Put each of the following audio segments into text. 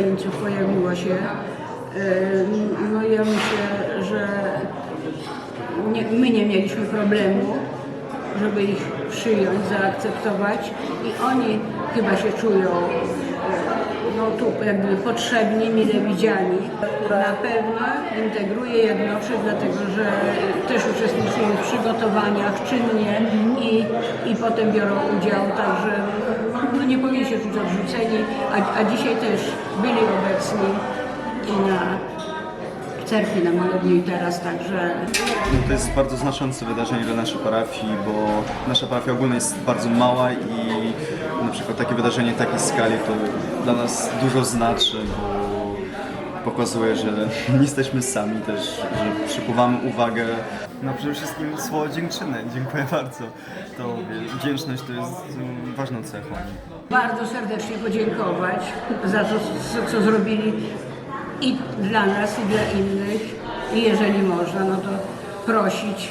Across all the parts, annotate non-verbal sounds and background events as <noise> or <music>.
Ukraińców pojawiło się. No ja myślę, że nie, my nie mieliśmy problemu, żeby ich przyjąć, zaakceptować i oni chyba się czują tu jakby potrzebni, mile widziani. Na pewno integruje, jednoczy, dlatego że też uczestniczyli w przygotowaniach czynnie i, i potem biorą udział, także no, nie powinni się czuć odrzuceni, a, a dzisiaj też byli obecni i na cerkwi na Malowniu i teraz, także No to jest bardzo znaczące wydarzenie dla naszej parafii, bo nasza parafia ogólnie jest bardzo mała i na przykład takie wydarzenie takiej skali to dla nas dużo znaczy, bo pokazuje, że <laughs> nie jesteśmy sami też, że przykuwamy uwagę. No przede wszystkim słowo dziękczyny. Dziękuję bardzo. To wdzięczność to jest mm, ważną cechą. bardzo serdecznie podziękować za to, co, co zrobili i dla nas, i dla innych. I jeżeli można, no to prosić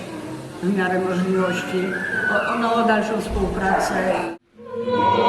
w miarę możliwości o, o, no, o dalszą współpracę. Lord.